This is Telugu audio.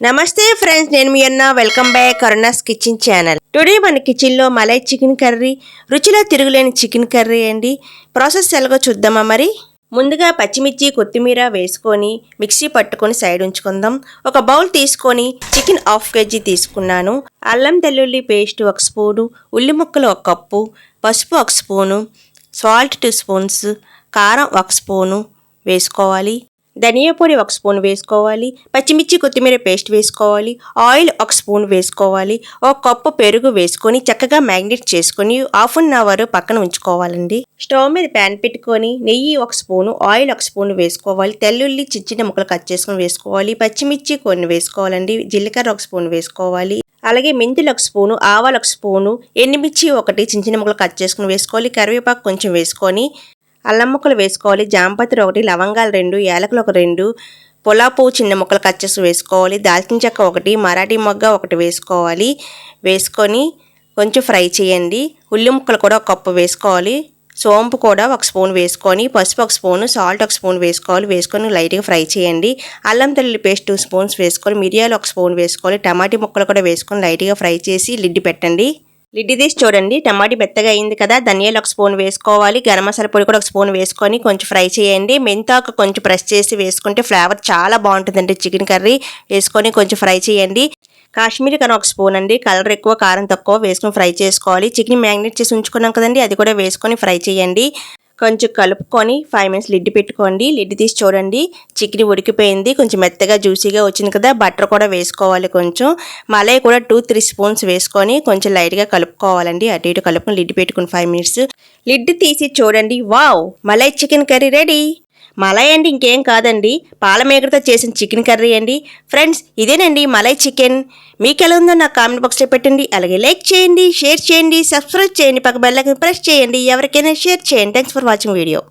నమస్తే ఫ్రెండ్స్ నేను మీ అన్న. Welcome back Karuna's kitchen channel. Today మన కిచెన్లో మలై చికెన్ కర్రీ. రుచిలో తిరుగులేని చికెన్ కర్రీ అండి. ప్రాసెస్ ఎలాగో చూద్దామా మరి? ముందుగా పచ్చిమిర్చి కొత్తిమీర వేసుకొని మిక్సీ పట్టుకొని సైడ్ ఉంచుకుందాం. ఒక బౌల్ తీసుకొని చికెన్ హాఫ్ కేజీ తీసుకున్నాను. అల్లం తెల్లుల్లి పేస్ట్ ఒక స్పూను ఉల్లి ముక్కలు ఒక కప్పు పసుపు ఒక స్పూను సాల్ట్ టూ స్పూన్స్ కారం ఒక స్పూను వేసుకోవాలి. ధనియా పొడి ఒక స్పూన్ వేసుకోవాలి పచ్చిమిర్చి కొత్తిమీర పేస్ట్ వేసుకోవాలి ఆయిల్ ఒక స్పూన్ వేసుకోవాలి ఒక కప్పు పెరుగు వేసుకొని చక్కగా మ్యాగ్నెట్ చేసుకొని హాఫ్ అన్ అవర్ పక్కన ఉంచుకోవాలండి. స్టవ్ మీద ప్యాన్ పెట్టుకొని నెయ్యి ఒక స్పూను ఆయిల్ ఒక స్పూన్ వేసుకోవాలి తెల్లుల్లి చిన్న ముక్కలు కట్ చేసుకొని వేసుకోవాలి పచ్చిమిర్చి కొన్ని వేసుకోవాలండి జీలకర్ర ఒక స్పూన్ వేసుకోవాలి అలాగే మెంతులు ఒక స్పూను ఆవాలు ఒక స్పూను ఎండుమిర్చి ఒకటి చిన్న చిన్న ముక్కలు కట్ చేసుకుని వేసుకోవాలి కరివేపాకు కొంచెం వేసుకొని అల్లం ముక్కలు వేసుకోవాలి. జాంపత్రి ఒకటి లవంగాలు రెండు యాలకులు ఒక రెండు పులాపు చిన్న ముక్కలు కట్ చేసి వేసుకోవాలి. దాల్చిన చెక్క ఒకటి మరాఠీ మొగ్గ ఒకటి వేసుకోవాలి. వేసుకొని కొంచెం ఫ్రై చేయండి. ఉల్లి ముక్కలు కూడా ఒక కప్పు వేసుకోవాలి. సోంపు కూడా ఒక స్పూన్ వేసుకొని పసుపు ఒక స్పూన్ సాల్ట్ ఒక స్పూన్ వేసుకోవాలి. వేసుకొని లైట్గా ఫ్రై చేయండి. అల్లం తెల్లి పేస్ట్ టూ స్పూన్స్ వేసుకొని మిరియాలు ఒక స్పూన్ వేసుకోవాలి. టమాటీ ముక్కలు కూడా వేసుకొని లైట్గా ఫ్రై చేసి లిడ్డి పెట్టండి. లిడ్డి తీసి చూడండి. టమాటీ మెత్తగా అయింది కదా ధనియాలు ఒక స్పూన్ వేసుకోవాలి. గరం మసాలా పొడి కూడా ఒక స్పూన్ వేసుకొని కొంచెం ఫ్రై చేయండి. మెంతాకు కొంచెం ప్రెస్ చేసి వేసుకుంటే ఫ్లేవర్ చాలా బాగుంటుందండి చికెన్ కర్రీ. వేసుకొని కొంచెం ఫ్రై చేయండి. కాశ్మీరీ కన ఒక స్పూన్ అండి. కలర్ ఎక్కువ కారం తక్కువ వేసుకొని ఫ్రై చేసుకోవాలి. చికెన్ మ్యాగ్నెట్ చేసి ఉంచుకున్నాం కదండి అది కూడా వేసుకొని ఫ్రై చేయండి. కొంచెం కలుపుకొని ఫైవ్ మినిట్స్ లిడ్ పెట్టుకోండి. లిడ్ తీసి చూడండి. చికెన్ ఉడికిపోయింది. కొంచెం మెత్తగా జ్యూసీగా వచ్చింది కదా. బటర్ కూడా వేసుకోవాలి కొంచెం. మలై కూడా టూ త్రీ స్పూన్స్ వేసుకొని కొంచెం లైట్గా కలుపుకోవాలండి. అటు ఇటు కలుపుకొని లిడ్ పెట్టుకుని ఫైవ్ మినిట్స్ లిడ్ తీసి చూడండి. Wow malai chicken curry ready malai అండి ఇంకేం కాదండి. పాలమేగడతో చేసిన చికెన్ కర్రీ అండి. ఫ్రెండ్స్ ఇదేనండి మలై చికెన్. మీకు ఎలా ఉందో నాకు కామెంట్ బాక్స్లో పెట్టండి. అలాగే లైక్ చేయండి షేర్ చేయండి సబ్స్క్రైబ్ చేయండి. పక్క బెల్లకి ప్రెస్ చేయండి. ఎవరికైనా షేర్ చేయండి. Thanks for watching video.